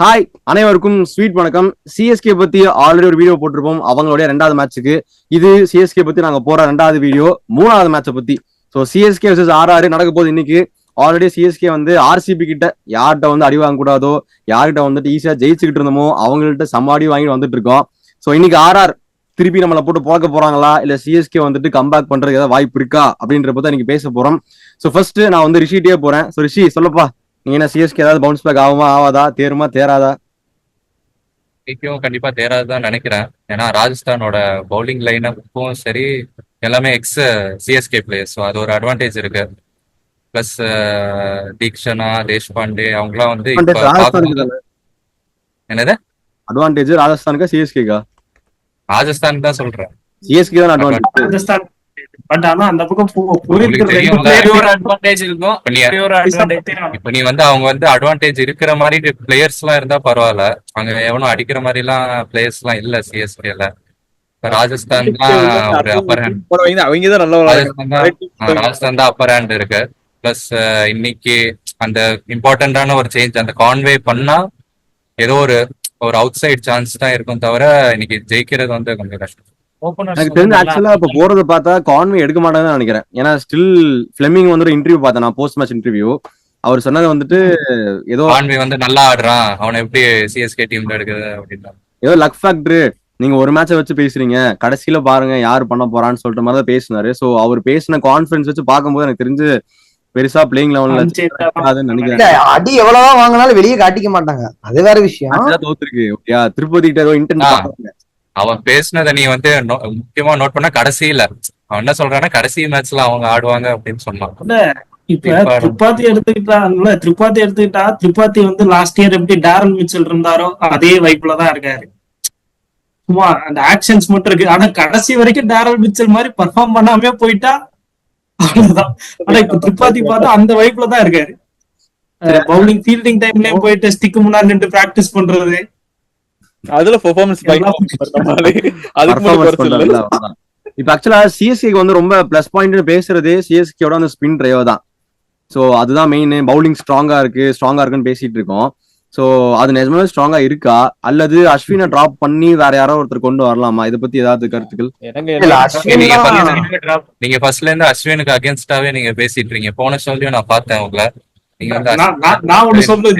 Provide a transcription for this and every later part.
Hi அனைவருக்கும் sweet வணக்கம். CSK பத்தி ஆல்ரெடி ஒரு வீடியோ போட்டிருப்போம். அவங்களுடைய ரெண்டாவது மேட்ச்சுக்கு இது சிஎஸ்கே பத்தி நாங்க போற ரெண்டாவது வீடியோ மூணாவது மேட்சை பத்தி. ஸோ சிஎஸ்கே வர்சஸ் ஆர்ஆர் நடக்க போகுது இன்னைக்கு. ஆல்ரெடி சிஎஸ்கே வந்து ஆர்சிபி கிட்ட யார்கிட்ட வந்து அடிவாங்க கூடாதோ யார்கிட்ட வந்துட்டு ஈஸியா ஜெயிச்சுக்கிட்டு இருந்தோமோ அவங்கள்ட்ட சமாடி வாங்கிட்டு வந்துட்டு இருக்கோம். ஸோ இன்னைக்கு ஆர்ஆர் திருப்பி நம்மளை போட்டு பார்க்க போறாங்களா? இல்ல சிஎஸ்கே வந்துட்டு கம்பேக் பண்றதுக்கு ஏதாவது வாய்ப்பு இருக்கா? அப்படின்ற தான் இன்னைக்கு பேச போறோம். ஸோ ஃபர்ஸ்ட் நான் வந்து ரிஷிட்டே போறேன். ஸோ ரிஷி சொல்லப்பா. நீ என்ன சிஎஸ்கே ஏதாவது பவுன்ஸ் பேக் ஆகுமா ஆகாதா தேருமா தேராதா? ஜெயிக்கவும் கண்டிப்பா தேராதுதான் நினைக்கிறேன். ஏன்னா ராஜஸ்தானோட பவுலிங் லைனப்பும் சரி எல்லாமே எக்ஸ் சிஎஸ்கே பிளேயர்ஸ் ஸோ அது ஒரு அட்வான்டேஜ் இருக்கு. பிளஸ் தீக்ஷனா தேஷ்பாண்டே அவங்கலாம் வந்து இப்ப பார்க்கும்போது என்னது? அட்வான்டேஜ் ராஜஸ்தானுக்கா சிஎஸ்கேக்கா ராஜஸ்தான் தான் சொல்றேன். சிஎஸ்கே தான் அட்வான்டேஜ் ராஜஸ்தான் பட் ஆனா அந்த பக்கம் அட்வான்டேஜ் இருக்கும். இப்ப நீ வந்து அவங்க வந்து அட்வான்டேஜ் இருக்கிற மாதிரி பிளேயர்ஸ் எல்லாம் இருந்தா பரவாயில்ல. அங்க எவனும் அடிக்கிற மாதிரி எல்லாம் பிளேயர்ஸ் எல்லாம் இல்ல சிஎஸ்கேல ராஜஸ்தான் தான் ஒரு அப்பர் ஹேண்ட் அவங்க தான் நல்லா ராஜஸ்தான் தான் ஆ, ராஜஸ்தான் தான் அப்பர் ஹேண்ட் இருக்கு. பிளஸ் இன்னைக்கு அந்த இம்பார்ட்டன்டான ஒரு சேஞ்ச் அந்த கான்வே பண்ணா ஏதோ ஒரு ஒரு அவுட் சைட் சான்ஸ் தான் இருக்கும் தவிர இன்னைக்கு ஜெயிக்கிறது வந்து கொஞ்சம் கஷ்டம். எனக்கு தெரிஞ்ச ஆக்சுவலா இப்ப போறத பார்த்தா கான்வே எடுக்க மாட்டாங்கன்னு நினைக்கிறேன். ஏன்னா ஸ்டில் ஃபிளெமிங் வந்து ஒரு இன்டர்வியூ பார்த்தேன் நான் போஸ்ட் மேட்ச் இன்டர்வியூ அவர் சொன்னது வந்துட்டு ஏதோ கான்வே வந்து நல்லா ஆடுறான். அவனை எப்படி சிஎஸ்கே டீம்ல எடுக்குது அப்படின்னா ஏதோ லக் ஃபேக்டர் நீங்க ஒரு மேட்சை வச்சு பேசுறீங்க. கடைசியில பாருங்க யார் பண்ண போறான்னு சொல்லிட்டு மாதிரி தான் பேசினாரு. சோ அவர் பேசின கான்பிடன்ஸ் வச்சு பார்க்கும்போது எனக்கு தெரிஞ்சு பெருசா பிளேயிங் லெவல்ல நினைக்கிறேன். அடி எவ்வளவுதான் வாங்கினாலும் வெளியே காட்டிக்க மாட்டாங்க. அது வேற விஷயம். தோத்துருக்கு ஓகேயா திருப்பதி கிட்ட ஏதோ இன்டென்ட். அவன் பேசுனதை நீ வந்து முக்கியமா நோட் பண்ண கடைசியில. அவன் என்ன சொல்றான்னா கடைசி மேட்ச்ல அவங்க ஆடுவாங்க அப்படின்னு சொன்னான். இப்ப திரிபாத்தி எடுத்துக்கிட்டாங்கல்ல திரிபாத்தி எடுத்துக்கிட்டா திரிபாத்தி வந்து லாஸ்ட் இயர் எப்படி டேரல் மிச்சல் இருந்தாரோ அதே வைப்ல தான் இருக்காரு. சும்மா அந்த ஆக்ஷன்ஸ் மட்டும் இருக்கு. ஆனா கடைசி வரைக்கும் டேரல் மிச்சல் மாதிரி பெர்ஃபார்ம் பண்ணாமே போயிட்டா அவ்வளவுதான். ஆனா இப்ப திரிபாத்தி பார்த்தா அந்த வைப்ல தான் இருக்காரு. பவுலிங் ஃபீல்டிங் டைம்லயும் போயிட்டு ஸ்டிக் முன்னாடி நின்று பிராக்டிஸ் பண்றது. அதுல பெர்ஃபார்மன்ஸ் அதுக்கு அவ்வளவுதான். இப்ப ஆக்சுவலா சிஎஸ்கேக்கு வந்து ரொம்ப பிளஸ் பாயிண்ட் பேசுறதே சிஎஸ்கேயோட அந்த ஸ்பின் டிரைவர் தான். சோ அதுதான் மெயின் பவுலிங் ஸ்ட்ராங்கா இருக்கு ஸ்ட்ராங்கா இருக்குன்னு பேசிட்டு இருக்கோம். சோ அது நிஜமாவே ஸ்ட்ராங்கா இருக்கா? அல்லது அஸ்வினை டிராப் பண்ணி வேற யாரோ ஒருத்தர் கொண்டு வரலாமா? இதை பத்தி ஏதாவது கருத்துக்கள்? நீங்க ஃபர்ஸ்ட்ல இருந்து அஸ்வினுக்கு அகேன்ஸ்டாவே நீங்க பேசிட்டு இருக்கீங்க. போன ஷோலயும் நான் பார்த்தேன் உங்களை. நீங்க நான் ஒண்ணு தம்பி,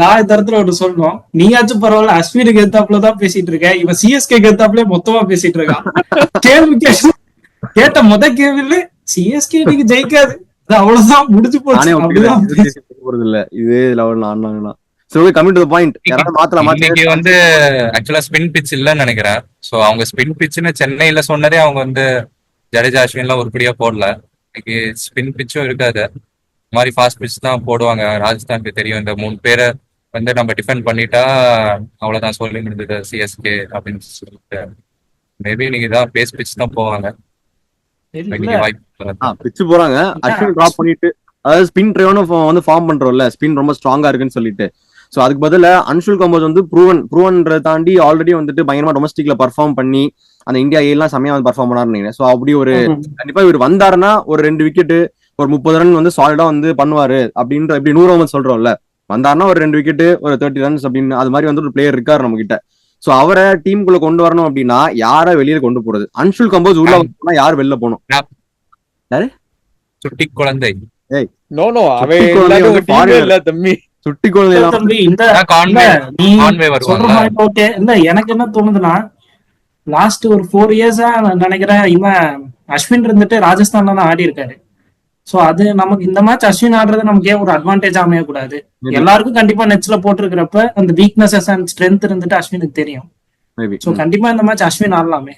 நான் இந்த இடத்துல ஒண்ணு சொல்லணும். நீயாச்சும் பரவாயில்ல அஸ்வினுக்கு எத்தாப்புல தான் பேசிட்டு இருக்க இவன் சிஎஸ்கே எத்தாப்புல மொத்தமா பேசிட்டு இருக்கான். கேள்வி கேட்ட முத கேள்வியில சிஎஸ்கே இன்னைக்கு ஜெயிக்காது. அது அவ்வளவுதான் முடிஞ்சு நானே போச்சு போறது இல்ல. இதே லெவல் ஆடினாங்கன்னா சரி கமிங் டு பாயிண்ட் யாராவது வந்து ஆக்சுவலா ஸ்பின் பிச் இல்லைன்னு நினைக்கிறேன். சோ அவங்க ஸ்பின் பிச்னு சென்னையில சொன்னதே அவங்க வந்து ஜடேஜா அஸ்வின்லாம் உருப்படியா போடல. இன்னைக்கு ஸ்பின் பிச்சும் இருக்காது. மாதிரி ஃபாஸ்ட் பிச் தான் போடுவாங்க. ராஜஸ்தானுக்கு தெரியும். இந்த மூணு பேரை வந்து நம்ம டிஃபெண்ட் பண்ணிட்டா அவ்வளவுதான். சொல்லி முடிஞ்சது. சிஎஸ்கே அப்படின்னு சொல்லிட்டு. மேபி நீங்க தான் பேஸ் பிச் தான் போவாங்க. பிச்சு போறாங்க. அஸ்வின் டிராப் பண்ணிட்டு அதாவது ஸ்பின் ட்ரைவனும் வந்து ஃபார்ம் பண்றோம்ல. ஸ்பின் ரொம்ப ஸ்ட்ராங்கா இருக்குன்னு சொல்லிட்டு. சோ அதுக்கு பதிலா அன்ஷுல் கம்போஸ் வந்து ப்ரூவன் ப்ரூவன்றதை தாண்டி ஆல்ரெடி வந்துட்டு பயங்கரமா டொமஸ்டிக்ல பர்ஃபார்ம் பண்ணி அந்த இந்தியா ஏலாம் செமையா வந்து பர்ஃபார்ம் பண்ணாருன்னு நினைக்கிறேன். ஸோ அப்படி ஒரு கண்டிப்பா இவர் வந்தாருன்னா ஒரு ரெண்டு விக்கெட் ஒரு முப்பது ரன் வந்து சாலிடா வந்து பண்ணுவாரு அப்படின்ற இப்படி நூறு ஓவர் சொல்றோம்ல வந்தாருன்னா ஒரு ரெண்டு விக்கெட் ஒரு தேர்ட்டி ரன்ஸ் அப்படின்னு அது மாதிரி வந்து ஒரு பிளேயர் இருக்காரு நம்ம கிட்ட சோ அவரை டீமுக்குள்ள கொண்டு வரணும் அப்படின்னா யாரை வெளியில கொண்டு போறது? அன்ஷுல் கம்போஸ் உள்ள வரணும்னா யார் வெளில போகணும்? சுட்டி குழந்தை. சுட்டி தம்பி. சுட்டி தம்பி இந்த ஓகே இல்ல எனக்கு என்ன தோணுதுன்னா லாஸ்ட் ஒரு ஃபோர் இயர்ஸா நான் நினைக்கிறேன் இவன் அஸ்வின் இருந்துட்டு ராஜஸ்தான்ல தான் ஆடி இருக்காரு சோ அது நமக்கு இந்த மேட்ச் அஸ்வின் ஆடுறது நமக்கு ஏன் ஒரு அட்வான்டேஜ் அமையக்கூடாது. எல்லாருக்கும் கண்டிப்பா நெட்ஸ்ல போட்டிருக்கிறப்ப அந்த வீக்னஸஸ் அண்ட் ஸ்ட்ரென்த் இருந்துட்டு அஸ்வினுக்கு தெரியும். மேபி சோ கண்டிப்பா இந்த மேட்ச் அஸ்வின் ஆடலாமே.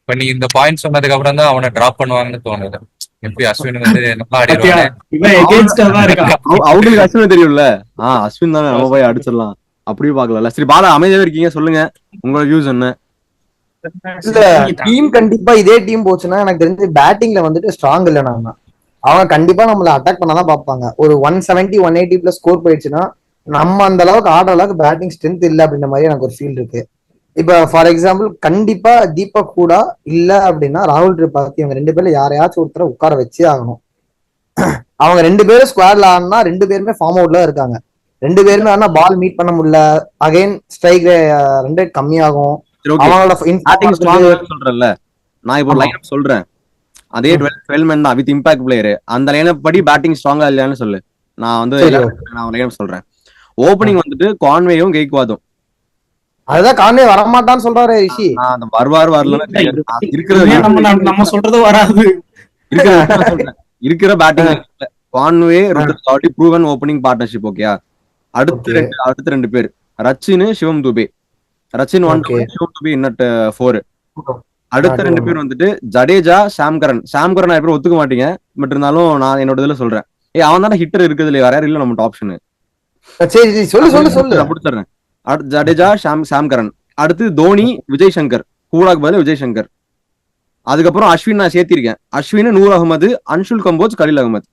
இப்ப நீ இந்த பாயிண்ட் சொன்னதுக்கு அப்புறம் தான் அவனை டிராப் பண்ணுவாங்கன்னு தோணுது. எப்படி அஸ்வின் வந்து நல்லா அவங்களுக்கு அஸ்வின் தெரியும்ல? ஆஹ் அஸ்வின் தானே? நம்ம போய் அடிச்சிடலாம். அப்படியும் பாக்கல சரி பாலா அமைதியாவே இருக்கீங்க. சொல்லுங்க. உங்களோட வியூஸ் என்ன? டீம் கண்டிப்பா இதே டீம் போச்சுன்னா எனக்கு தெரிஞ்சு பேட்டிங்ல வந்துட்டு ஸ்ட்ராங் இல்ல நாம அவங்க கண்டிப்பா நம்மள அட்டாக் பண்ணதான் பார்ப்பாங்க. ஒரு one seventy one eighty plus score போயிடுச்சுன்னா நம்ம அந்த அளவுக்கு ஆடுற அளவுக்கு பேட்டிங் ஸ்ட்ரென்த் இல்ல அப்படின்ற மாதிரி எனக்கு ஒரு ஃபீல் இருக்கு. இப்ப ஃபார் எக்ஸாம்பிள் கண்டிப்பா தீபக் கூட இல்ல அப்படின்னா ராகுல் திரிபாதி இவங்க ரெண்டு பேர்ல யாரையாச்சும் ஒருத்தரை உட்கார வச்சே ஆகணும். அவங்க ரெண்டு பேரும் ஸ்குவாட்ல ஆடினா ரெண்டு பேருமே ஃபார்ம் அவுட்ல இருக்காங்க. ரெண்டு பேருமே ஆனா பால் மீட் பண்ண முடியல. அகைன் ஸ்ட்ரைக் ரெண்டு கம்மியாகும். அவங்களோட சொல்றேன்ல. நான் இப்போ. லைன் சொல்றேன். அதே டுவெல் டுவெல் மேன் தான் வித் இம்பாக்ட் பிளேயர் அந்த லைனை படி பேட்டிங் ஸ்ட்ராங்கா இல்லையான்னு சொல்லு. நான் வந்து நான் லைன் சொல்றேன். ஓப்பனிங் வந்துட்டு கான்வேயும் கெய்க்வாதும் அதுதான் கான்வே வரமாட்டான்னு சொல்றாரு ரிஷி. வருவார். அது இருக்கிறது நம்ம சொல்றது வராது. இருக்கிற நான் சொல்றேன். இருக்கிற batting Conway already proven opening partnership ஓகேயா அடுத்து. ரெண்டு அடுத்த ரெண்டு பேர். Rachin Shivam Dube. Rachin one. Shivam Dube in at four அடுத்த ரெண்டு. பேர் வந்துட்டு ஜடேஜா சாம்கரன் சாம்கரன் பேர் ஒத்துக்க மாட்டீங்க. பட் இருந்தாலும் நான் என்னோட இதுல சொல்றேன். ஏய் அவன் தானே ஹிட்டர் இருக்குதுல வேற யாரும் இல்ல நம்ம ஆப்ஷன் சரி சரி சொல்லு சொல்லு சொல்லு. நான் அடுத்து ஜடேஜா ஷாம் சாம்கரன் அடுத்து தோனி விஜய் சங்கர் கூடாக்கு பதில் விஜய் சங்கர் அதுக்கப்புறம் அஸ்வின் நான் சேர்த்திருக்கேன். அஸ்வின் நூர் அகமது அன்ஷுல் கம்போஜ் கலீல் அகமது.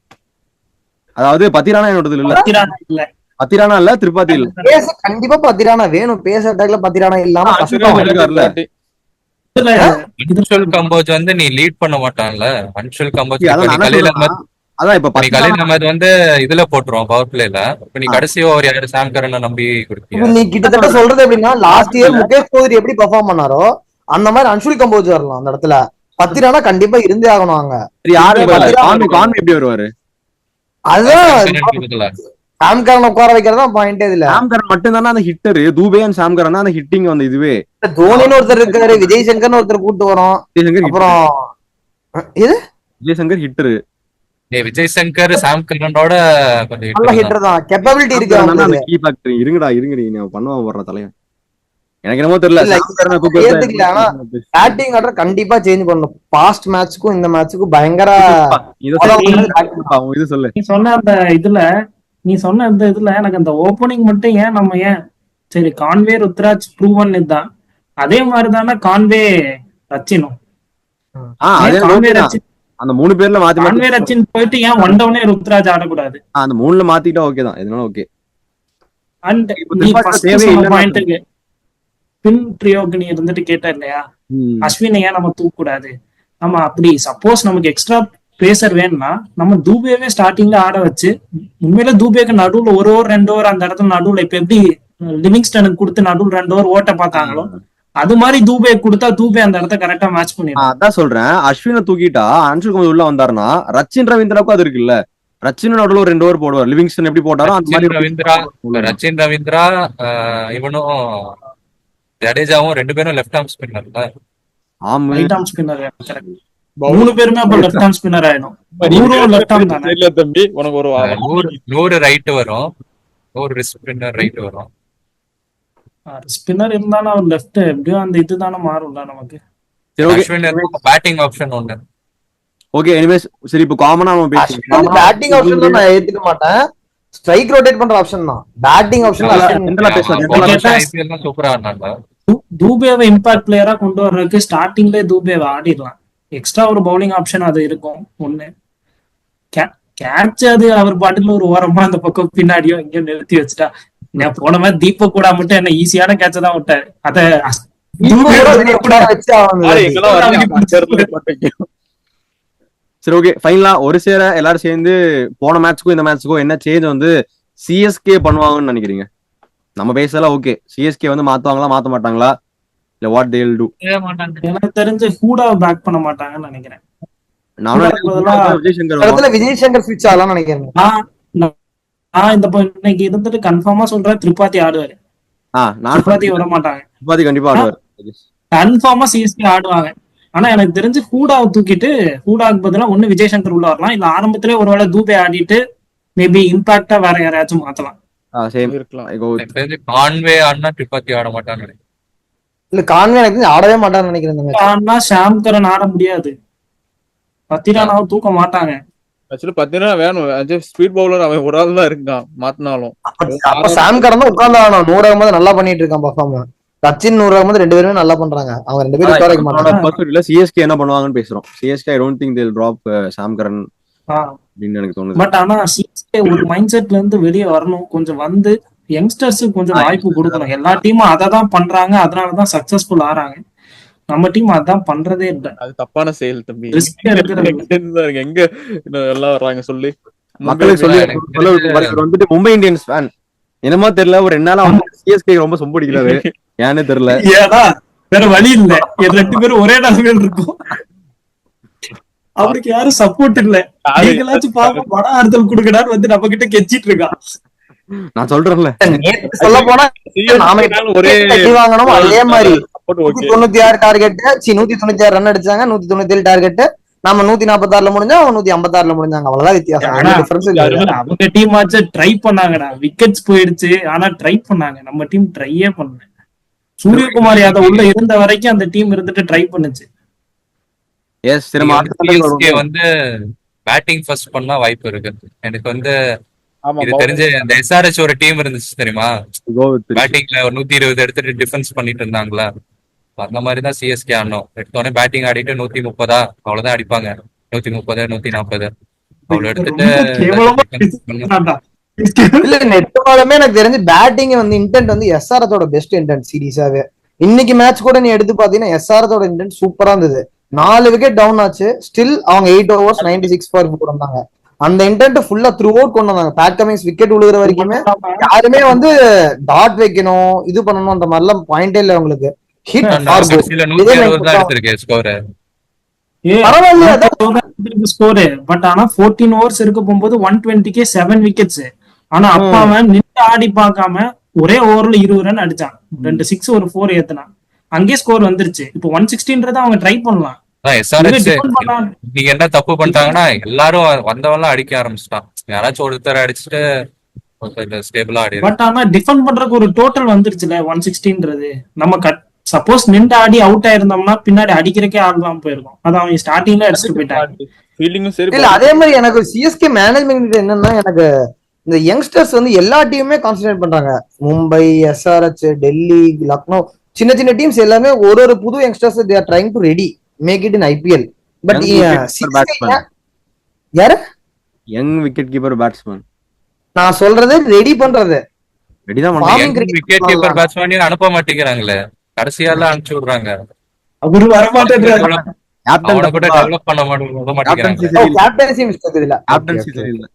அதாவது பத்திரானா என்னோட இல்ல. பத்திரானா இல்ல. பத்திரானா இல்ல திரிபாதி இல்ல. பேச கண்டிப்பா பத்திரானா. வேணும் பேச அட்டாக்ல பத்திரானா இல்லாம அன்ஷுல் கம்போஜ் வந்து நீ லீட் பண்ண மாட்டான்ல. அன்ஷுல் கம்போஜ் அதான் இப்ப நீ நான் என்ன கலீல் சொல்றேன்னா, அஹமத் அதான் இப்ப இப்ப நீ பத்திரானா கலீல் அஹமத் வந்து இதுல போட்டுருவோம் பவர் பிளேல இப்ப நீ. கடைசி ஓவர் யாரு சாம் கரனை நம்பி கொடுப்பியா? இப்ப நீ கிட்டத்தட்ட சொல்றது எப்படின்னா லாஸ்ட் இயர் முகேஷ் சௌத்ரி எப்படி பெர்ஃபார்ம் பண்ணாரோ அந்த மாதிரி அன்ஷுல் கம்போஜ் வரலாம் அந்த இடத்துல. பத்திரானா கண்டிப்பா இருந்தே ஆகணும் அங்க. யாரு எப்படி வருவாரு? பதிலா. சாம்கரன் உட்கார வைக்கிறதா பாயிண்டே இதுல சாம்கரன் மட்டும் தானே அந்த ஹிட்டர் தூபே அண்ட் சாம்கரன் தான் அந்த ஹிட்டிங் வந்து இதுவே. தோனின்னு ஒருத்தர் இருக்காரு விஜய் சங்கர்னு ஒருத்தர் கூட்டு வரோம். அப்புறம் இது விஜய் சங்கர் ஹிட்டர் டேய் விஜய் சங்கர் சாம் கரனோட கொஞ்சம் ஹிட்டர் தான். கெப்பபிலிட்டி இருக்கு அந்த கீ ஃபேக்டர் இருங்கடா இருங்கடி நான் பண்ணுவான் போடுற தலைவன். எனக்கு என்னமோ தெரியல கண்டிப்பா சேஞ்ச் பண்ணணும். பாஸ்ட் மேட்ச்க்கும் இந்த மேட்ச்சுக்கும் பயங்கர இது சொல்லு. நீ சொன்ன அந்த இதுல நீ சொன்ன அந்த இதுல எனக்கு அந்த ஓப்பனிங் மட்டும் ஏன் நம்ம ஏன்? சரி கான்வே ருத்ராஜ் ப்ரூவன் இதுதான். அதே மாதிரி தானே கான்வே ரச்சினும் தான். அந்த மூணு பேர்ல மாத்தி கான்வே மாத்தி ரச்சின் போயிட்டு ஏன் ஒன் டவுனே ருத்ராஜ் ஆடக்கூடாது? அந்த மூணுல மாத்திட்டா ஓகே தான். எதுனாலும் ஓகே அண்ட் நீ பாயிண்ட்டுக்கு பின் ட்ரியோக்கு நீ இருந்துட்டு கேட்ட இல்லையா? அஸ்வினை ஏன் நம்ம தூக்க கூடாது நம்ம அப்படி சப்போஸ் நமக்கு எக்ஸ்ட்ரா பேசர் வேணும்னா நம்ம தூபேவே ஸ்டார்டிங்ல ஆட வச்சு உண்மையில தூபேக்கு நடுவுல ஒரு ஓவர் ரெண்டு ஓவர் அந்த இடத்துல நடுவுல இப்ப எப்படி லிவிங்ஸ்டனுக்கு கொடுத்து நடுவுல ரெண்டு ஓவர் ஓட்ட பார்த்தாங்களோ அது மாதிரி தூபே கொடுத்தா தூபே அந்த இடத்த கரெக்டா மேட்ச் பண்ணிடும். அதான் சொல்றேன். அஸ்வினை தூக்கிட்டா அன்சுல் குமார் உள்ள வந்தாருன்னா ரச்சின் ரவீந்திராவுக்கும் அது இருக்குல்ல. ரச்சின் நடுவுல ஒரு ரெண்டு ஓவர் போடுவார். லிவிங்ஸ்டன் எப்படி போட்டாரோ அந்த மாதிரி ரவீந்திரா ரச்சின் ரவீந்திரா ஆஹ் இவனும் ஜடேஜாவும் ரெண்டு பேரும் லெஃப்ட் ஆர்ம் ஸ்பின்னர்ல ஆமா. ரைட் ஆர்ம் ஸ்பின்னர் மூணு பேருமே அப்ப லெஃப்ட் ஆர்ம் ஸ்பின்னர் ஆயிடும். தானே? தெரியல தம்பி உனக்கு ஒரு நூறு ரைட் வரும். நூறு ஸ்பின்னர் ரைட் வரும். ஸ்பின்னர் இருந்தாலும் அவர் லெஃப்ட் எப்படியும் அந்த இதுதானே மாறும்ல நமக்கு. பேட்டிங் ஆப்ஷன் ஒண்ணு. ஓகே எனிவேஸ் சரி இப்போ காமனா நம்ம பேசுவோம் பேட்டிங் ஆப்ஷன் தான் நான் ஏத்துக்க மாட்டேன். ஸ்ட்ரைக் ரொட்டேட் பண்ற ஆப்ஷன் தான். பேட்டிங் ஆப்ஷன் ஜென்ரலா பேசலாம் ஜென்ரலா ஐபிஎல் தான் சூப்பரா ஆடினாங்க தூ- தூபேவை இம்பாக்ட் பிளேயரா கொண்டு வர்றதுக்கு ஸ்டார்டிங்ல தூபேவை ஆடிடலாம். எக்ஸ்ட்ரா ஒரு பவுலிங் ஆப்ஷன் அது இருக்கும். ஒண்ணு. கேட்ச் அது அவர் பாட்டுல ஒரு ஓரமா அந்த பக்கம் பின்னாடியோ எங்கேயோ நிறுத்தி வச்சுட்டா. நான் போன மாதிரி தீபக் கூட மட்டும் என்ன ஈஸியான கேட்ச தான் விட்டாரு அத. சரி ஓகே ஃபைனலா ஒரு சேர எல்லாரும் சேர்ந்து போன மேட்ச்க்கும் இந்த மேட்ச்க்கும் என்ன சேஞ்ச் வந்து சிஎஸ்கே பண்ணுவாங்கன்னு நினைக்கிறீங்க? நம்ம பேசலாம் ஓகே சிஎஸ்கே வந்து மாத்துவாங்களா மாத்த மாட்டாங்களா? இல்ல வாட் தேல் டூ எனக்கு தெரிஞ்சு ஹூடா பேக் பண்ண மாட்டாங்கன்னு நினைக்கிறேன். விஜய் சங்கர் ஸ்விட்ச் ஆகலாம் நினைக்கிறேன். நான் இந்த இன்னைக்கு இருந்துட்டு கன்ஃபார்மா சொல்றேன் திரிபாதி ஆடுவாரு. ஆ நான் திரிபாதி விட மாட்டாங்க திரிபாதி கண்டிப்பா ஆடுவார். கன்ஃபார்மா சிஎஸ்கே ஆடுவாங்க. ஆனா எனக்கு தெரிஞ்சு ஹூடாவை தூக்கிட்டு ஹூடாக்கு பதிலா ஒண்ணு விஜய் சங்கர் உள்ள வரலாம். இல்ல ஆரம்பத்திலே ஒருவேளை தூபே ஆடிட்டு மேபி இம்பாக்டா வேற யாரையாச்சும் மாத்தலாம். சேம் இருக்கலாம். எனக்கு தெரிஞ்சு கான்வே ஆடினா திரிபாத்தி ஆட மாட்டான்னு நினைக்கிறேன். இல்ல கான்வே எனக்கு ஆடவே மாட்டான்னு நினைக்கிறேன். ஆனா ஷாம் கரன் ஆட முடியாது. பத்திரானாவை தூக்க மாட்டாங்க. ஆக்சுவலி பாத்தீங்கன்னா வேணும். ஸ்பீட் பவுலர் அவன் ஒரு ஆள் தான் இருக்கான் மாத்தினாலும் அப்ப சாம் கரன் தான் உட்கார்ந்து ஆகணும் நூறு போது நல்லா பண்ணிட்டு இருக்கான் பர்ஃபார்ம் சச்சின் நூறு போது ரெண்டு பேருமே நல்லா பண்றாங்க. அவங்க ரெண்டு பேரும் உட்கார மாட்டாங்க. இல்ல சிஎஸ்கே என்ன பண்ணுவாங்கன்னு பேசுறோம். CSK I don't think they'll drop Sam Curran அப்படின்னு எனக்கு தோணுது. பட் ஆனா சிஎஸ்கே ஒரு மைண்ட் செட்ல இருந்து வெளியே வரணும். கொஞ்சம் வந்து யங்ஸ்டர்ஸுக்கு கொஞ்சம் வாய்ப்பு கொடுக்கணும். எல்லா டீமும் அதை தான் பண்றாங்க. அதனாலதான் சக்சஸ்ஃபுல் ஆறாங்க. நம்ம டீம் அதான் பண்றதே இல்ல. அது தப்பான செயல் தம்பி. எங்க எல்லாம் வர்றாங்க? சொல்லி. மக்களுக்கு சொல்லி வந்துட்டு மும்பை இந்தியன்ஸ் ஃபேன் என்னமோ தெரியல ஒரு ரெண்டு நாளா சிஎஸ்கே ரொம்ப சொம்பு அடிக்கிறாரு ஏன்னு தெரியல. ஏடா வேற வழி இல்ல. ரெண்டு பேரும் ஒரே நிலைமையில இருக்கும். அவருக்கு யாரும் சப்போர்ட் இல்ல. நீங்களாச்சும் பாப்போம் படம் ஆறுதல் கொடுக்கடான்னு வந்து நம்ம கிட்ட கெஞ்சிட்டு இருக்கான். நான் சொல்றேன்ல. நேத்து சொல்ல போனா நாம ஒரே கட்டி வாங்கணும் அதே மாதிரி. தொண்ணூத்தி ஆறு டார்கெட் சி நூத்தி தொண்ணூத்தி ஆறு ரன் அடிச்சாங்க நூத்தி தொண்ணூத்தி ஏழு டார்கெட் நம்ம நூத்தி நாற்பத்தாறுல முடிஞ்சா அவன் நூத்தி ஐம்பத்தாறுல முடிஞ்சாங்க. அவ்வளவுதான் வித்தியாசம். அவங்க டீம் ஆச்சு ட்ரை பண்ணாங்கடா. விக்கெட்ஸ் போயிடுச்சு. ஆனா ட்ரை பண்ணாங்க. நம்ம டீம் ட்ரையே பண்ணல. சூரியகுமார் யாதவ் உள்ள இருந்த வரைக்கும் அந்த டீம் இருந்துட்டு ட்ரை பண்ணுச்சு. எஸ் வந்து பேட்டிங் ஃபர்ஸ்ட் பண்ணா வாய்ப்பு இருக்கு எனக்கு வந்து இது தெரிஞ்சு இந்த எஸ்ஆர்எச் ஒரு டீம் இருந்துச்சு தெரியுமா? பேட்டிங்ல ஒரு நூத்தி இருபது எடுத்துட்டு டிஃபென்ஸ் பண்ணிட்டு இருந்தாங்களா அந்த மாதிரி தான் சிஎஸ்கே ஆடணும். எடுத்தோடனே பேட்டிங் ஆடிட்டு நூத்தி முப்பதா? அவ்வளவுதான் அடிப்பாங்க. நூத்தி முப்பது நூத்தி நாற்பது அவ்வளவு எடுத்துட்டு. இல்ல நெட்டமாலுமே எனக்கு தெரிஞ்சு பேட்டிங் வந்து இன்டென்ட் வந்து எஸ்ஆர்எத்தோட பெஸ்ட் இன்டென்ட் சீரீஸாவே இன்னைக்கு மேட்ச் கூட நீ எடுத்து பாத்தீங்கன்னா எஸ்ஆர்எத்தோட இன்டென்ட் சூப்பரா இருந்தது. நாலு விக்கெட் டவுன் ஆச்சு. ஸ்டில் அவங்க eight overs ninety six for four வந்தாங்க அந்த இன்டென்ட் ஃபுல்லா த்ரூ அவுட் கொண்டு வந்தாங்க பேட் கமிங்ஸ் விக்கெட் விழுகிற வரைக்குமே யாருமே வந்து டாட் வைக்கணும் இது பண்ணணும் அந்த மாதிரிலாம் பாயிண்டே இல்ல அவங்களுக்கு. ஹிட் ஸ்கோர் பட் ஆனா 14 ஓவர்ஸ் இருக்க போகும்போது ஒன் டுவெண்ட்டிக்கே செவன் விக்கெட்ஸ் ஆனா அப்பா அவன் நின்று ஆடி பார்க்காம ஒரே ஓவர்ல இருபது ரன் அடிச்சான். ரெண்டு சிக்ஸ் ஒரு ஃபோர் ஏத்துனான். அங்கேயே ஸ்கோர் வந்துருச்சு. இப்போ ஒன் சிக்ஸ்டின்றத அவங்க ட்ரை பண்ணலாம். நீங்க என்ன தப்பு பண்ணிட்டாங்கன்னா எல்லாரும் வந்தவெல்லாம் அடிக்க ஆரம்பிச்சிட்டான். யாராச்சும் ஒருத்தர் அடிச்சுட்டு ஸ்டேபிளா ஆடி பட் ஆனா டிஃபெண்ட் பண்றதுக்கு ஒரு டோட்டல் வந்துருச்சுல ஒன் சிக்ஸ்டின்றது நம்ம கட் சப்போஸ் நின்று ஆடி அவுட் ஆயிருந்தோம்னா பின்னாடி அடிக்கிறக்கே ஆடலாம் போயிருக்கும். அது அவங்க ஸ்டார்டிங்ல அடிச்சுட்டு போயிட்டாங்க. ஃபீல்டிங்கும் சரி இல்ல அதே மாதிரி எனக்கு சிஎஸ்கே மேனேஜ்மெண்ட் என்னன்னா எனக்கு இந்த யங்ஸ்டர்ஸ் வந்து எல்லா டீமுமே கான்சென்ட்ரேட் பண்றாங்க. மும்பை எஸ்ஆர்எச் டெல்லி லக்னோ சின்ன சின்ன டீம்ஸ் எல்லாமே ஒரு ஒரு புது youngsters they are trying to ready make it in IPL but Young wicket batsman. யாரு? யங் விக்கெட் கீப்பர் பேட்ஸ்மேன் நான் சொல்றது ரெடி பண்றது. பண்றாங்க. cricket விக்கெட் கீப்பர் பேட்ஸ்மேன் அனுப்ப மாட்டேங்கிறாங்களே. கடைசியால அனுப்பிச்சு விடுறாங்க. அவரு அவனை கூட கேப்டன் டெவலப் பண்ண மாட்டேங்கிறாங்க. கேப்டன்சி மிஸ்டேக் இதுல. கேப்டன்சி சரியில்லை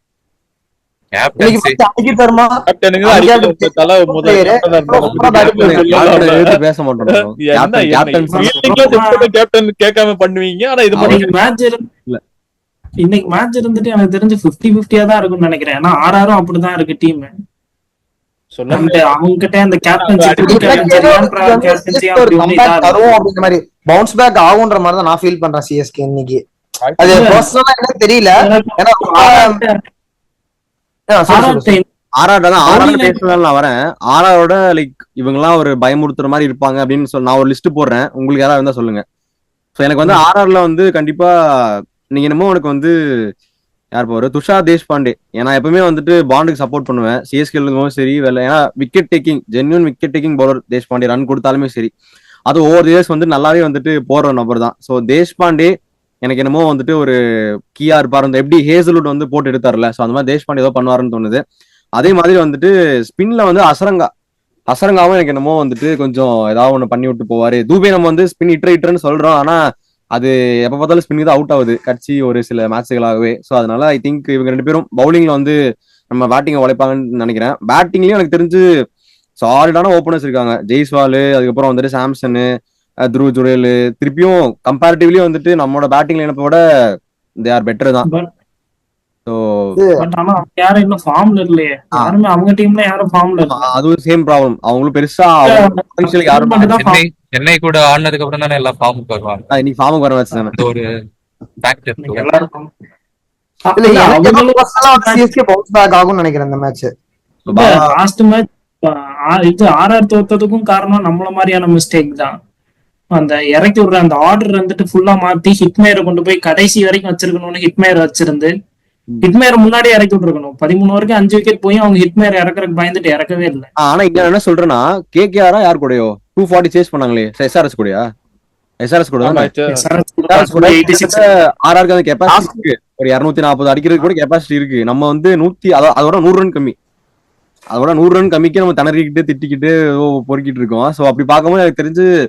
பேச மாட்டோம் கேட்காம பண்ணுவீங்க? ஆனா இது இன்னைக்கு மேட்ச் இல்ல. இன்னைக்கு மேட்ச் இருந்துட்டு எனக்கு தெரிஞ்சு 50 50 தான் இருக்கும்னு நினைக்கிறேன். ஏன்னா ஆறாரும் அப்படிதான் இருக்கு டீம் பவுன்ஸ் பேக் ஆகுன்ற மாதிரி தான் நான் ஃபீல் பண்றேன் சிஎஸ்கே இன்னைக்கு. அது இல்ல. பர்சனலா எனக்கு தெரியல. ஏன்னா வரேன். ஆர்ஆரோட லைக் இவங்க ஒரு பயமுறுத்துற மாதிரி இருப்பாங்க அப்படின்னு சொல்லி நான் ஒரு லிஸ்ட் போடுறேன். உங்களுக்கு யாராவது இருந்தா சொல்லுங்க. எனக்கு வந்து ஆர்ஆர்ல வந்து கண்டிப்பா நீங்க என்னமோ உனக்கு வந்து யார் போற துஷார் தேஷ்பாண்டே. ஏன்னா எப்பவுமே வந்துட்டு பாண்டுக்கு சப்போர்ட் பண்ணுவேன். சிஎஸ்கே இருந்தும் சரி வேலை ஏன்னா wicket taking genuine wicket taking bowler Deshpande run கொடுத்தாலுமே சரி. அது ஒவ்வொரு இயர்ஸ் வந்து நல்லாவே வந்துட்டு போடுற நபர் தான். ஸோ தேஷ்பாண்டே எனக்கு என்னமோ வந்துட்டு ஒரு கீயா இருப்பாரு அந்த எப்படி ஹேசலுட் வந்து போட்டு எடுத்தார்ல. ஸோ அந்த மாதிரி தேஷ்பாண்டே ஏதோ பண்ணுவாருன்னு தோணுது. அதே மாதிரி வந்துட்டு ஸ்பின்ல வந்து அசரங்கா. அசரங்காவும் எனக்கு என்னமோ வந்துட்டு கொஞ்சம் ஏதாவது ஒன்று பண்ணி விட்டு போவாரு. தூபே நம்ம வந்து ஸ்பின் இட்ரு இட்ருன்னு சொல்றோம். ஆனா அது எப்ப பார்த்தாலும் ஸ்பின்னுக்கு தான் அவுட் ஆகுது. கட்சி ஒரு சில மேட்சுகளாகவே. ஸோ அதனால ஐ திங்க் இவங்க ரெண்டு பேரும் பவுலிங்ல வந்து நம்ம பேட்டிங்கை உழைப்பாங்கன்னு நினைக்கிறேன். பேட்டிங்லயும் எனக்கு தெரிஞ்சு சாலிடான ஓப்பனர்ஸ் இருக்காங்க. ஜெய்ஸ்வாலு அதுக்கப்புறம் வந்துட்டு சாம்சனு த்ருவ் ஜுரேல் திருப்பியும் கம்பேரிட்டிவ்லி வந்துட்டு நம்மளோட பேட்டிங் லைனப்பை விட தே ஆர் பெட்டர் தான். அதுவும் சேம் ப்ராப்ளம் அவங்களும் பெருசா சென்னை கூட ஆடினதுக்கு அப்புறம் தானே எல்லாம் ஃபார்முக்கு வருவாங்க. இன்னைக்கு ஃபார்முக்கு வர அது ஒரு நினைக்கிறேன் இந்த மேட்ச் லாஸ்ட் மேட்ச் இது ஆர்ஆர் தோத்ததுக்கும் காரணம் நம்மள மாதிரியான மிஸ்டேக் தான். அந்த இறக்கி விடுற அந்த ஆர்டர் வந்துட்டு ஃபுல்லா மாத்தி ஹிட்மேரை கொண்டு போய் கடைசி வரைக்கும் வச்சிருக்கணும்னு ஹிட்மேர் வச்சிருந்து ஹிட்மேரை முன்னாடியே இறக்கி விட்டுருக்கணும். பதிமூணு வரைக்கும் அஞ்சு விக்கெட் போய் அவங்க ஹிட்மேர் இறக்குறதுக்கு பயந்துட்டு இறக்கவே இல்லை. ஆனா இங்க என்ன சொல்றேன்னா கேகேஆரா யார் கூடயோ? டூ ஃபார்ட்டி சேஸ் பண்ணாங்களே எஸ்ஆர்எஸ் கூடயா? எஸ்ஆர்எஸ் கூட ஆர்ஆருக்கு அந்த கெப்பாசிட்டி இருக்கு. ஒரு இருநூத்தி நாற்பது அடிக்கிறதுக்கு கூட கெப்பாசிட்டி இருக்கு. நம்ம வந்து நூத்தி அதோ- அதோட நூறு ரன் கம்மி. அதோட நூறு ரன் கம்மிக்கு நம்ம திணறிக்கிட்டு திட்டிக்கிட்டு பொறுக்கிட்டு இருக்கோம். சோ அப்படி பார்க்கும்போது எனக்கு தெரிஞ்சு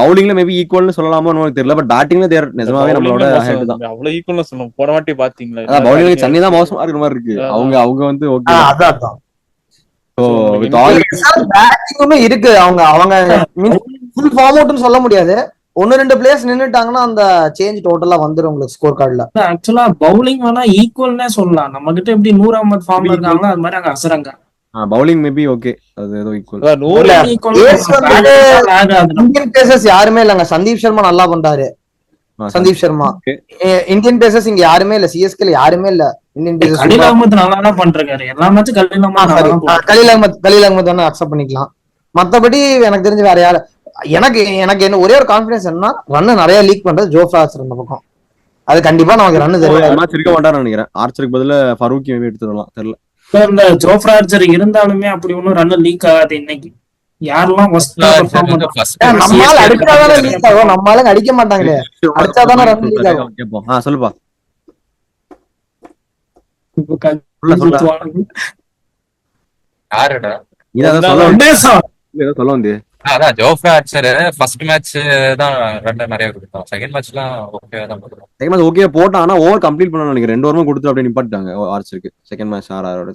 பவுலிங்ல மேபி ஈக்குவல்னு சொல்லலாமோ எனக்கு தெரியல பட் பேட்டிங்ல தேர் நிஜமாவே நம்மளோட ஹேண்ட் தான். அவ்வளவு ஈக்குவல் சொல்லணும். போன வாட்டி பாத்தீங்களா? அதான் பவுலிங்ல சென்னை தான் மோசமா இருக்கிற மாதிரி இருக்கு. அவங்க அவங்க வந்து ஓகே அதான் பேட்டிங்குமே இருக்கு. அவங்க அவங்க ஃபுல் ஃபார்ம் அவுட்னு சொல்ல முடியாது. ஒன்னு ரெண்டு பிளேயர்ஸ் நின்னுட்டாங்கன்னா அந்த சேஞ்ச் டோட்டலா வந்துரும் உங்களுக்கு ஸ்கோர் கார்டுல ஆக்சுவலா பவுலிங் வேணா ஈக்குவல்னே சொல்லலாம். நம்ம கிட்ட எப்படி நூறு அஹமத் ஃபார்ம்ல இருக்காங்களோ அது மாதிரி அங்க அசரங்க. பவுலிங் மேபி ஓகே அது ஏதோ இந்தியன் பேசர்ஸ் யாருமே இல்லங்க. சந்தீப் சர்மா நல்லா பண்றாரு. சந்தீப் சர்மா. இந்தியன் பேசர்ஸ் இங்க யாருமே இல்ல. சிஎஸ்கேல யாருமே இல்ல. இந்தியன் கலீல் பேசர்ஸ் அஹமத் நல்லா தான் பண்றாரு. எல்லா மேட்சும் கலீல் போடுறாரு. கலீல் அகமத் கலீல் அகமத் வேணா அக்செப்ட் பண்ணிக்கலாம். மத்தபடி எனக்கு தெரிஞ்சு வேற யாரு எனக்கு எனக்கு என்ன ஒரே ஒரு கான்பிடன்ஸ் என்னன்னா ரன் நிறைய லீக் பண்றது ஜோஃப்ரா இந்த பக்கம். அது கண்டிப்பா நமக்கு ரன் தெரியாது. மேட்ச் இருக்க மாட்டாருன்னு நினைக்கிறேன். ஆர்ச்சருக்கு பதிலா ஃபரூக்கி மேபி எடுத்துடலாம். தெரியல. இந்த ஜோஃப்ரா ஆர்ச்சர் இருந்தாலுமே அப்படி ஒன்றும் ரன் லீக் ஆகாது இன்னைக்கு. யாரெல்லாம் நம்மால அடிச்சாதானே லீக் ஆகும். நம்மளால அடிக்க மாட்டாங்களே. அடிச்சாதானே run leak ஆகும். கேட்போம் ஆ சொல்லுப்பா. யாருடா? சொல்ல சொல்ல வந்து அதான் ஜோஃப்ரா ஆர்ச்சர் ஃபர்ஸ்ட் மேட்ச் தான் ரன் நிறைய கொடுத்தோம் செகண்ட் மேட்ச்லாம் ஓகே தான் போடுறோம் செகண்ட் மேட்ச் ஓகே போட்டான் ஆனா ஓவர் கம்ப்ளீட் பண்ணணும்னு நினைக்கிறேன். ரெண்டு ஓவரும் கொடுத்து அப்படியே நிப்பாட்டாங்க ஆர்ச்சருக்கு செகண்ட் மேட்ச் ஆர் ஆரோட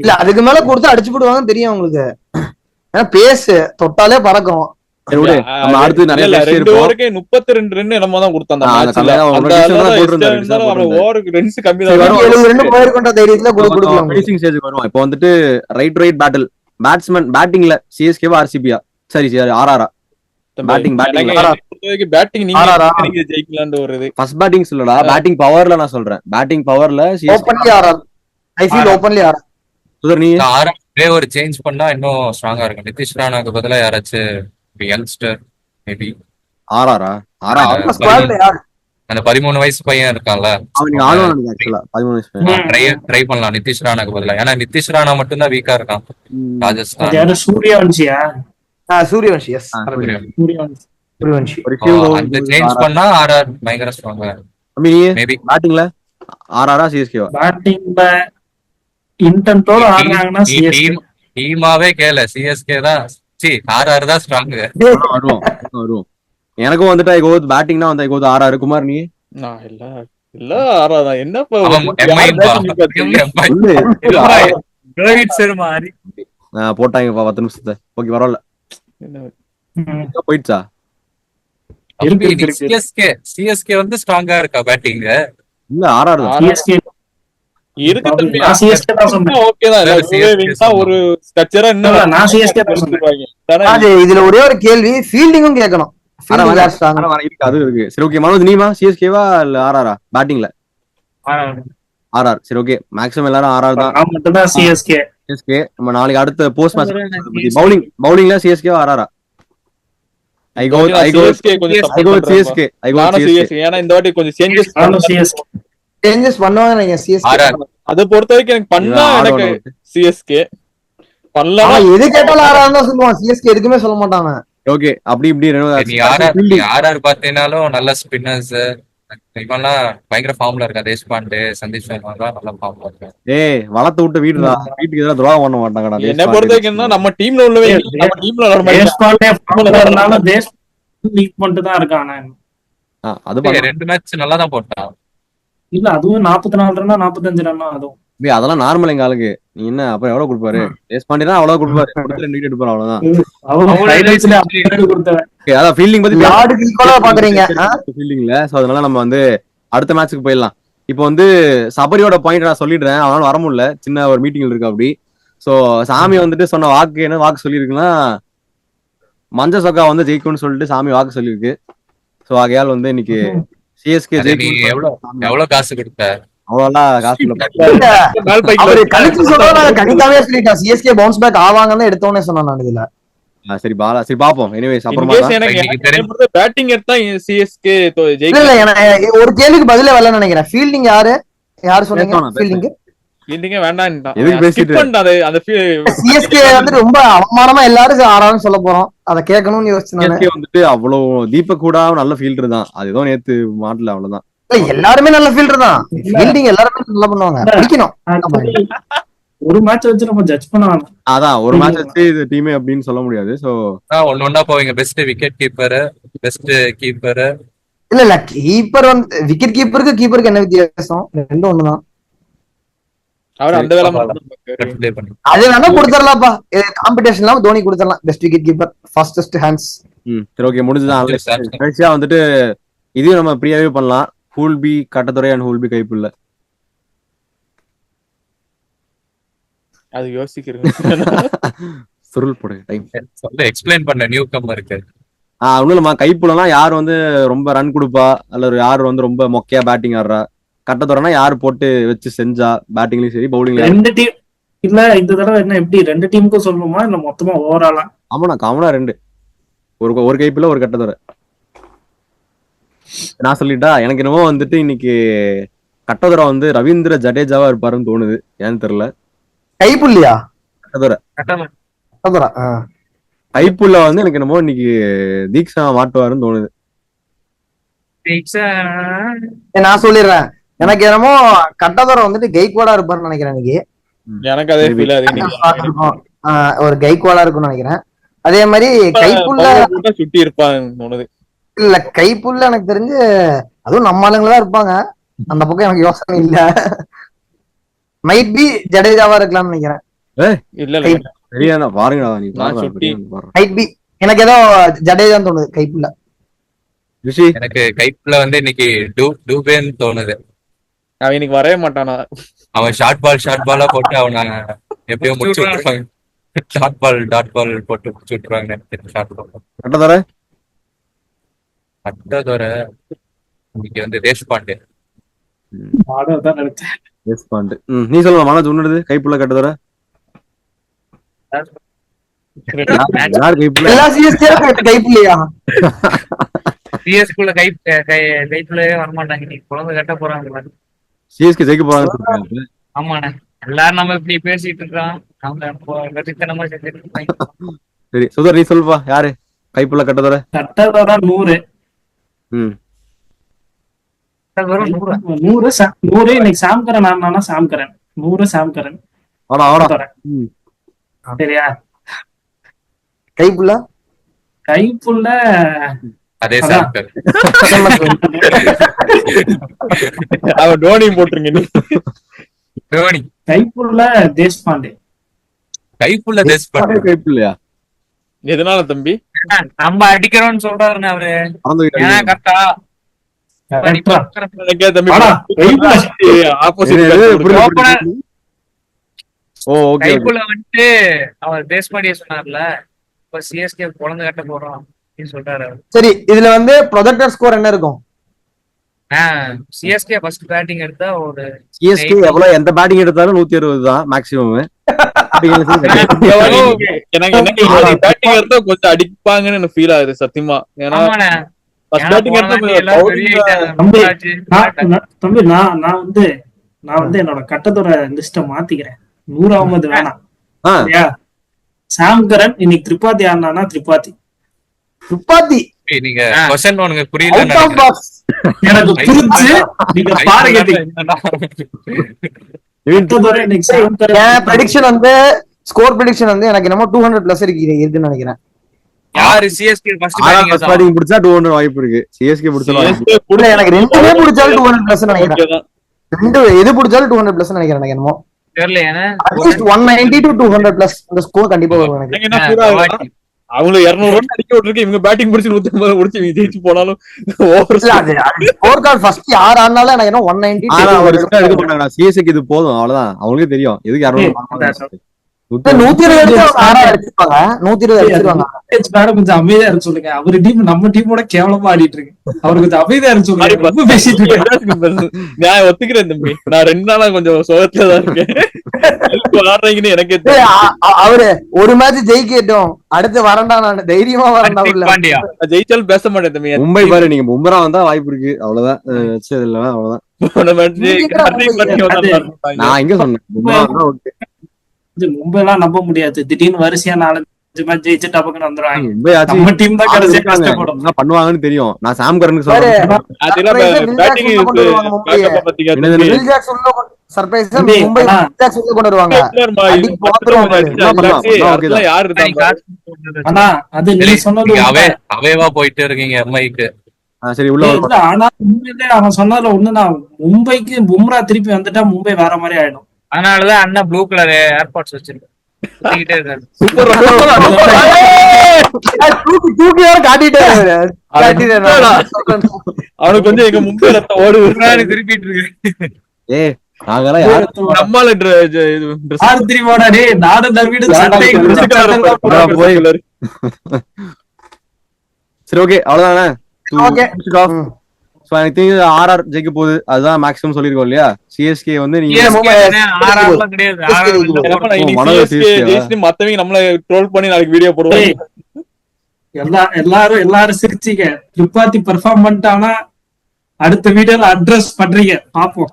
இல்ல அதுக்கு மேல கொடுத்து அடிச்சு போடுவாங்கன்னு தெரியும் உங்களுக்கு ஏன்னா பேஸ் தொட்டாலே பறக்கும். பேசி முப்பத்தி ரெண்டு ரன் என்னமோ தான் கொடுத்தான் அந்த ஆ, அந்த மேட்ச்ல கம்மியா தான் அந்த ஒரு decent அளவு தான் extra போட்டிருந்தாரு, இருந்தாலும் decent அவன் ஓவருக்கு ரன்ஸ் கம்மி சரி, தான் வரும். எழுபது ரெண்டு போயிருக்கோன்ற தைரியத்துல கொடு கொடுக்கலாம். உங்களுக்கு. ஃபினிஷிங் ஸ்டேஜ் வருவோம். இப்போ வந்துட்டு ரைட் ரைட் பேட்டில் பேட்ஸ்மேன் பேட்டிங்ல சிஎஸ்கேவா ஆர்சிபியா சரி சரி ஆர்ஆரா batting, batting. பேட்டிங் நீங்க ஜெயிக்கலாம்னு ஒரு இது ஃபர்ஸ்ட் பேட்டிங் சொல்லடா பேட்டிங் பவர்ல நான் சொல்றேன் பேட்டிங் பவர்ல ஓப்பன்லி ஆறார் ஐ ஃபீல் ஓப்பன்லி ஆறார் சுதர் நீ ஆறாம் ஒரு சேஞ்ச் பண்ணா இன்னும் ஸ்ட்ராங்கா இருக்கும் நிதிஷ் ராணாக்கு பதிலா யாராச்சும் யங்ஸ்டர் மேபி ஆர்ஆரா ஆர்ஆர் ஆ. ஸ்குவாட்ல யார் அந்த பதிமூணு வயசு பையன் இருக்கான்ல. ட்ரை ட்ரை பண்ணலாம் நிதிஷ் ராணாக்கு பதிலா ஏன்னா நிதிஷ் ராணா மட்டும் தான் வீக்கா இருக்கான். ராஜஸ்தான் சூரியவன்ஷி எஸ் சூரியவன்ஷி. அந்த சேஞ்ச் பண்ணா ஆர்ஆர் பயங்கர ஸ்ட்ராங்கா மேபி பேட்டிங்ல ஆர்ஆரா சிஎஸ்கேவா பேட்டிங்ல இன்டென்ட்டோட ஆடுறாங்கன்னா சிஎஸ்கே டீம் டீமாவே கேள சிஎஸ்கே தான் சி ஆர்ஆர் தான் ஸ்ட்ராங் வருவோம் வருவோம் எனக்கும் வந்துட்டு ஐ கோத் பேட்டிங்னா வந்து ஐ கோத் ஆர்ஆர் குமார் நீ? நான் இல்ல என்ன போட்டாங்கப்பா பத்து? நிமிஷத்தை ஓகே பரவாயில்ல. எங்க போயிடுச்சா. சிஎஸ்கே சிஎஸ்கே வந்து ஸ்ட்ராங்கா இருக்கா பேட்டிங் இல்ல ஆர்ஆர் சிஎஸ்கே இருக்கு தம்பி. சிஎஸ்கே தான் சொன்னேன். ஓகே தான். தான் ஒரு ஸ்ட்ரக்சரா இன்னும் நான். தானே? அது இதுல ஒரே ஒரு கேள்வி. ஃபீல்டிங்கும் கேட்கணும். வர இருக்கு அது இருக்கு. சரி ஓகே மனோஜ் நீமா சிஎஸ்கேவா இல்ல ஆர்ஆரா பேட்டிங்ல ஆர்ஆர் சரி ஓகே மேக்ஸிமம் எல்லாரும் ஆர்ஆர் தான் சிஎஸ்கே சிஎஸ்கே நம்ம நாளைக்கு அடுத்த போஸ்ட் மேட்ச் பவுலிங் பவுலிங்ல CSK ஆர்ஆரா I go I go CSK கொஞ்சம் I go CSK I go CSK CSK. ஏன்னா இந்த வாட்டி கொஞ்சம் சேஞ்சஸ் நானும் சிஎஸ்கே Changes பண்ணுவாங்க நீங்க சிஎஸ்கே ஆர்ஆர் அதை பொறுத்த வரைக்கும் எனக்கு பண்ணா எனக்கு சிஎஸ்கே பண்ணலாம் எது கேட்டாலும் ஆறாம் தான் சொல்லுவான் சிஎஸ்கே எதுக்குமே சொல்ல மாட்டாங்க ஓகே அப்படி இப்படி ஆர்ஆர் ஆர்ஆர் பாத்தீங்கன்னாலும் நல்ல ஸ்பின்னர்ஸ் இவன்லாம் பயங்கர ஃபார்ம்ல இருக்கா. தேஷ்பாண்டே சந்தீப் சர்மா தான் நல்ல ஃபார்ம்ல இருக்கான் ஏய் வளர்த்து விட்டு வீடுடா. வீட்டுக்கு எதிராக துரோகம் பண்ண மாட்டாங்கடா என்ன பொறுத்த வரைக்கும் நம்ம டீம்ல உள்ளவே இல்ல. நம்ம டீம்ல மாதிரி தேஷ்பாண்டே ஃபார்ம்ல இருந்தாலும் தேஷ் லீக் பண்ணிட்டு தான் இருக்கான். அது. ரெண்டு மேட்ச் நல்லா தான் போட்டான். இல்ல அதுவும் நாற்பத்தி நாலு ரன்னா நாற்பத்தஞ்சு ரன்னா அதுவும். அதெல்லாம் நார்மல் எங்க ஆளுக்கு. நீ என்ன அப்புறம் எவ்வளவு கொடுப்பாரு? டேஸ்ட் பண்ணினா அவ்வளவு கொடுப்பாரு. கொடுத்து ரெண்டு எடுப்பாரு அவ்வளவுதான். அதான் ஃபீல்டிங் பத்தி பாக்குறீங்க? ஃபீல்டிங்ல சோ அதனால நம்ம வந்து அடுத்த மேட்ச்சுக்கு போயிடலாம். இப்போ வந்து சபரியோட பாயிண்ட் நான் சொல்லிடுறேன். அவனால வர முடியல. சின்ன ஒரு மீட்டிங் இருக்கு அப்படி. சோ சாமி வந்துட்டு சொன்ன வாக்கு என்ன வாக்கு சொல்லியிருக்குன்னா மஞ்ச சொக்கா வந்து ஜெயிக்கும்னு சொல்லிட்டு சாமி வாக்கு சொல்லியிருக்கு. சோ ஆகையால் வந்து இன்னைக்கு சிஎஸ்கே ஜெயிக்கும் எவ்வளவு எவ்வளவு காசு கொடுத்த? சரி பாலா சரி பாப்போம். எனிவேஸ் அப்புறமா. பேட்டிங் எடுத்தா சிஎஸ்கே ஒரு கேள்விக்கு பதிலே வரலன்னு நினைக்கிறேன். ஃபீல்டிங் யாரு? யாரு சொன்னீங்க? ஃபீல்டிங் எதுக்கு பேசிட்டு? அந்த சிஎஸ்கே வந்து ரொம்ப அவமானமா எல்லாரும் ஆறான்னு சொல்ல போறோம். அத கேட்கணும்னு யோசிச்சு வந்துட்டு அவ்வளவு தீபக் கூட நல்ல ஃபீல்டர் தான். அது ஏதோ நேத்து மாட்டல அவ்வளவுதான். எல்லாருமே நல்ல ஃபீல்டர் தான். ஃபீல்டிங் எல்லாருமே நல்லா பண்ணுவாங்க. Actually, ஒரு மேட்ச் வச்சு நம்ம ஜட்ஜ் பண்ண வேணாம் அதான் ஒரு மேட்ச் வச்சு இது டீமே அப்படின்னு சொல்ல முடியாது சோ ஒன்னு ஒன்னா போவீங்க. Best wicket keeper best keeper இல்ல இல்ல கீப்பர் வந்து விக்கெட் கீப்பருக்கு கீப்பருக்கு என்ன வித்தியாசம்? ரெண்டும் ஒண்ணுதான். அவர் அந்த வேலை அது வேணா கொடுத்துடலாம்ப்பா. காம்படிஷன் இல்லாம தோனி கொடுத்துடலாம். Best wicket keeper fastest hands hmm சரி ஓகே முடிஞ்சுதான். கடைசியா வந்துட்டு இதையும் நம்ம ஃப்ரீயாவே பண்ணலாம். ஹூல்பி கட்டத்துறை அண்ட் ஹூல்பி கைப்புள்ள? அது யோசிக்கிறேன் சுருள் போடு டைம் சொல்ல எக்ஸ்பிளைன் பண்ண நியூ கம்மருக்கு ஆஹ் ஒண்ணும் இல்லம்மா கைப்புலலாம் யார் வந்து ரொம்ப ரன் கொடுப்பா? அல்லது யார் வந்து ரொம்ப மொக்கையா பேட்டிங் ஆடுறா? கட்டத்துறைனா யார் போட்டு வச்சு செஞ்சா பேட்டிங்லயும் சரி பவுலிங்லயும் ரெண்டு டீம் இல்ல இந்த தடவை என்ன எப்படி? ரெண்டு டீமுக்கும் சொல்லணுமா இல்ல மொத்தமா ஓவராலா ஆமாண்ணா காமனா ரெண்டு. ஒரு ஒரு கைப்புல ஒரு கட்டத்துறை. நான் சொல்லிட்டா எனக்கு என்னமோ வந்துட்டு இன்னைக்கு கட்டத்துறை வந்து ரவீந்திர ஜடேஜாவா இருப்பாருன்னு தோணுது. ஏன்னு தெரியல. கைப்புள்ளியா? ஆ. கைப்புள்ள வந்து எனக்கு என்னமோ இன்னைக்கு தீக்ஷா மாட்டுவாருன்னு தோணுது. நான் சொல்லிடுறேன். எனக்கு என்னமோ கட்டதோர வந்துட்டு கெய்க்வாடா இருப்பாருன்னு நினைக்கிறேன் இன்னைக்கு. எனக்கு அதே. ஃபீல் ஒரு கைக்வாடா இருக்கும்னு நினைக்கிறேன். அதே மாதிரி கைப்புள்ள சுட்டி இருப்பான்னு தோணுது. இல்ல கைப்புள்ள எனக்கு தெரிஞ்சு அதுவும் நம்ம ஆளுங்க தான் இருப்பாங்க. அந்த பக்கம் எனக்கு யோசனை இல்ல. மைட் பி ஜடேஜாவா இருக்கலாம்னு நினைக்கிறேன். இல்ல இல்ல. பாருங்கடா நீ. மைட் பி எனக்கு ஏதோ ஜடேஜான்னு தோணுது கைப்புள்ள ரிஷி. எனக்கு கைப்புல வந்து இன்னைக்கு டூ டூபேன்னு தோணுது. அவன் இன்னைக்கு வரவே மாட்டானா? அவன் ஷார்ட் பால் ஷார்ட் பாலா போட்டு அவனை எப்படியோ முடிச்சு விட்டுருவாங்க. ஷார்ட் பால் டாட் பால் போட்டு முடிச்சு விட்டுருவாங்க. ஷார்ட் பால் அட்டதோர இன்னைக்கு வந்து தேஷ்பாண்டே. தான் நினைச்சேன். ம் நீ சொல்லுவா மனோஜ் உன்னது கைப்புள்ள கட்டத்துறை யார் கைப்புள்ள? எல்லா கைப்புள்ளியா? சிஎஸ்குள்ள கை கை கைக்குள்ளே வரமாட்டாங்க. நீ குழந்தை கட்ட போறாங்க சிஎஸ்கே ஜெயிக்க போறாங்க ஆமாண்ணே. எல்லாரும் நம்ம இப்படி பேசிட்டு இருக்கோம் நம்ம வெற்றித்தனமா செஞ்சுட்டு சரி சுதர் நீ சொல்லுப்பா. யாரு? கைப்புள்ள கட்டத்துறை கட்டதோட நூறு. நூறு நூறு சா- நூறு இன்னைக்கு சாம்கரன் ஆனானா சாம்கரன் நூறு சாம்கரன். சரியா? கைப்புள்ள கைப்புள்ள அதே. சாப்டர் அவன் போட்டுருங்க தோனி. கைப்புள்ள தேஷ்பாண்டே. கைப்புள்ள தேஷ்பாண்டே. கைப்புள்ளையா எதனால தம்பி? நம்ம அடிக்கிறோம்னு சொல்றாருண்ணே அவரு. கரெக்டா வந்துட்டு அவர் தேஷ்பாண்டிய சொன்னார்ல இப்ப சிஎஸ்கே குழந்தை கட்ட போறோம் அப்படின்னு சொல்றாரு அவரு. சரி இதுல வந்து ப்ரொஜெக்டர் ஸ்கோர் என்ன இருக்கும்? சிஎஸ்கே ஃபர்ஸ்ட் பேட்டிங் எடுத்தா ஒரு சிஎஸ்கே எவ்வளவு எந்த பேட்டிங் எடுத்தாலும் நூத்தி அறுபது தான் மேக்ஸிமம் எனக்கு எனக்கு கொஞ்சம் அடிப்பாங்கன்னு எனக்கு ஃபீல் ஆகுது சத்தியமா. ஏன்னா தம்பி. நான் நான்- வந்து நான் வந்து என்னோட கட்டத்தோட லிஸ்ட மாத்திக்கிறேன். நூறாவது வேணாம். சாம்கரன் இன்னைக்கு திரிபாதி ஆடினானா திரிபாதி. துப்பாத்தி நீங்க. கொஸ்டின் புரியல எனக்கு. புரிஞ்சு நீங்க பாருங்க ப்ரெடிக்ஷன் வந்து ஸ்கோர் ப்ரெடிக்ஷன் வந்து எனக்கு என்னமோ டூ ஹண்ட்ரட் பிளஸ் இருக்கு இருக்குன்னு நினைக்கிறேன். யாரு சிஎஸ்கே ஃபர்ஸ்ட் பேட்டிங் பேட்டிங் பிடிச்சா வாய்ப்பு இருக்கு. சிஎஸ்கே இருக்கு. இல்ல எனக்கு ரெண்டுமே பிடிச்சாலும் டூ ஹண்ட்ரட் பிளஸ் நினைக்கிறேன். ரெண்டு எது பிடிச்சாலும் டூ ஹண்ட்ரட் பிளஸ் நினைக்கிறேன் எனக்கு என்னமோ. தெரியல ஏன்னா at least one ninety to two hundred plus அந்த ஸ்கோர் கண்டிப்பா வரும் எனக்கு. அவங்கள இருநூறு ரன் அடிக்க விட்டுருக்கு. இவங்க பேட்டிங் முடிச்சு நூத்தி ஐம்பது முடிச்சு இவங்க ஜெயிச்சு போனாலும் ஓவர் இல்ல அது ஸ்கோர் கார்டு ஃபர்ஸ்ட் யார் ஆனாலும் எனக்கு என்ன ஒன் நைன்டி எடுக்க மாட்டாங்க சிஎஸ்கே இது போதும் அவ்வளவுதான். அவங்களுக்கே தெரியும். எதுக்கு யாரும் நூத்தி இருபது அவங்க அடிச்சிருப்பாங்க? நூத்தி இருபது அடிச்சிருவாங்க. வேற கொஞ்சம் அமைதியா இருக்கு சொல்லுங்க. அவரு டீம் நம்ம டீமோட கேவலமா ஆடிட்டு இருக்கு. அவரு கொஞ்சம் அமைதியா இருக்கு சொல்லுங்க. ரொம்ப பேசிட்டு இருக்காரு. நான் ஒத்துக்கிறேன் தம்பி. நான் ரெண்டு நாளா கொஞ்சம் சோகத்துல தான் இருக்கேன். எனக்கே அவரு ஒரு மேட்ச் ஜெயிக்கட்டும். அடுத்து வரண்டா நான் தைரியமா வரண்டா உள்ள. ஜெயிச்சாலும் பேச மாட்டேன் தம்பி. மும்பை பாரு நீங்க மும்பரா வந்தா வாய்ப்பு இருக்கு. அவ்வளவுதான். வச்சது இல்ல அவ்வளவுதான். நான் எங்க சொன்னேன். மும்பை எல்லாம் நம்ப முடியாது. திடீர்னு வரிசையா நாலஞ்சு மேட்ச் ஜெயிச்சு டபக்குன்னு வந்துருவாங்க. நம்ம டீம் தான். கஷ்டப்படும். பண்ணுவாங்கன்னு தெரியும். நான் சாம் கரனுக்கு சொல்றேன். சர்ப்ரைஸ் மும்பை உள்ள கொண்டு வருவாங்க அடிக்கு யாரு ஆனா அது நீ சொன்னது நீங்க அவே. அவேவா போயிட்டு இருக்கீங்க எம்ஐக்கு சரி உள்ள ஆனா உண்மையிலே அவன் சொன்னதுல ஒண்ணுதான் மும்பைக்கு பும்ரா திருப்பி வந்துட்டா மும்பை வேற மாதிரி ஆயிடும். அதனாலதான் அண்ணன் ப்ளூ கலர் ஏர்பாட்ஸ் வச்சிருக்கேன் அவனுக்கு எங்க மும்பை திருப்பிட்டு இருக்கு ஏ சரி ஓகே. அவ்வளவுதானே. சோ எனக்கு தெரிஞ்சு ஆர்ஆர் ஜெயிக்க போகுது அதுதான் மேக்ஸிமம் சொல்லிருக்கோம் இல்லையா? சிஎஸ்கே வந்து நீங்க மத்தவங்க நம்மள ட்ரோல் பண்ணி நாளைக்கு வீடியோ டேய், எல்லா எல்லாரும் எல்லாரும் சிரிச்சீங்க திரிபாதி பெர்ஃபார்ம் பண்ணிட்டானா அடுத்த வீடியோல அட்ரஸ் பண்றீங்க. பாப்போம்.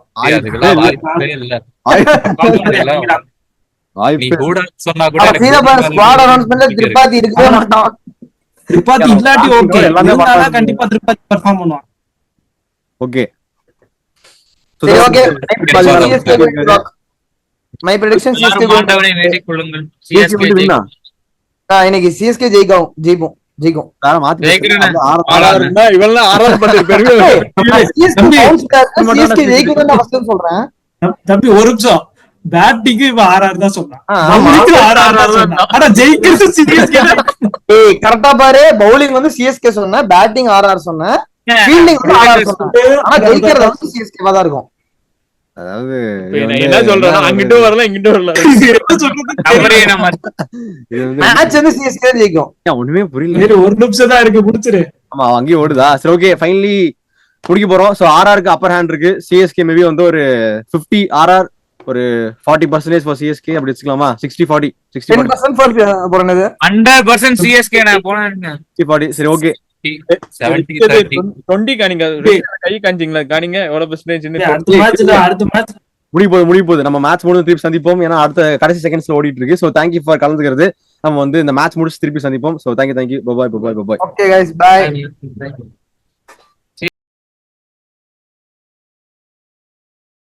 திரிபாதி இல்லாட்டி ஓகே. கண்டிப்பா திரிபாதி பெர்ஃபார்ம் பண்ணுவான். ஓகே. சரி ஓகே. மை ப்ரெடிக்ஷன் சிஎஸ்கே கொள்ளுங்கள். சிஎஸ்கே வின்னா இன்னைக்கு சிஎஸ்கே ஜெயிக்கும். ஜெயிக்கும். ஜெயிக்கும் வேற மாத்தி ஆறு- இவெல்லாம் பண்ணி தம்பி. சிஎஸ்கே ஜெயிக்கும் நான் ஃபர்ஸ்ட் சொல்றேன். தம்- தம்பி ஒரு நிமிஷம். பேட்டிங்கு இவன் ஆறாறு தான் சொன்னான் ஆ, ஆமா. bowling க்கு ஆறாறு தான் சொன்னான் ஆனா ஜெயிக்கிறது சிஎஸ்கே கரெக்டா பாரு. பவுலிங் வந்து சிஎஸ்கே சொன்னேன். பேட்டிங் ஆர்ஆர் சொன்னேன். இருக்கும். அதாவது என்ன சொல்றேன் என்ன அங்கிட்டும் வரல இங்கிட்டும் வரல ஒண்ணுமே புரியல. ஒரு நிமிஷம் தான் இருக்கு முடிச்சிரு. ஆமா அங்கேயும் ஓடுதா? சரி ஓகே ஃபைனலி முடிக்க போறோம். சோ ஆர்ஆருக்கு அப்பர் ஹேண்ட் இருக்கு. சிஎஸ்கே மேபி வந்து ஒரு 50 ஆர்ஆர் ஒரு ஃபார்ட்டி பர்சன்டேஜ் ஃபார் சிஎஸ்கே அப்படி வச்சுக்கலாமா? Sixty forty sixty percent for போறது ஹண்ட்ரட் பர்சன்ட் சிஎஸ்கே நான் போனேன் சிக்ஸ்டி ஃபார்ட்டி சரி ஓகே செவன்டி தேர்ட்டி டுவெண்ட்டி காணிங்க. கை காணிச்சிங்களா காணிங்க. எவ்வளவு பெர்சன்டேஜ் அடுத்த மேட்ச்ல அடுத்த மேட்ச் முடிய போகுது முடிய போகுது. நம்ம மேட்ச் முடிஞ்சு திருப்பி சந்திப்போம். ஏன்னா அடுத்த கடைசி செகண்ட்ஸ்ல ஓடிட்டு இருக்கு. ஸோ தேங்க்யூ ஃபார் கலந்துக்கிறது. நம்ம வந்து இந்த மேட்ச் முடிச்சு திருப்பி சந்திப்போம். So thank you thank you bye bye bye bye bye bye okay guys bye thirty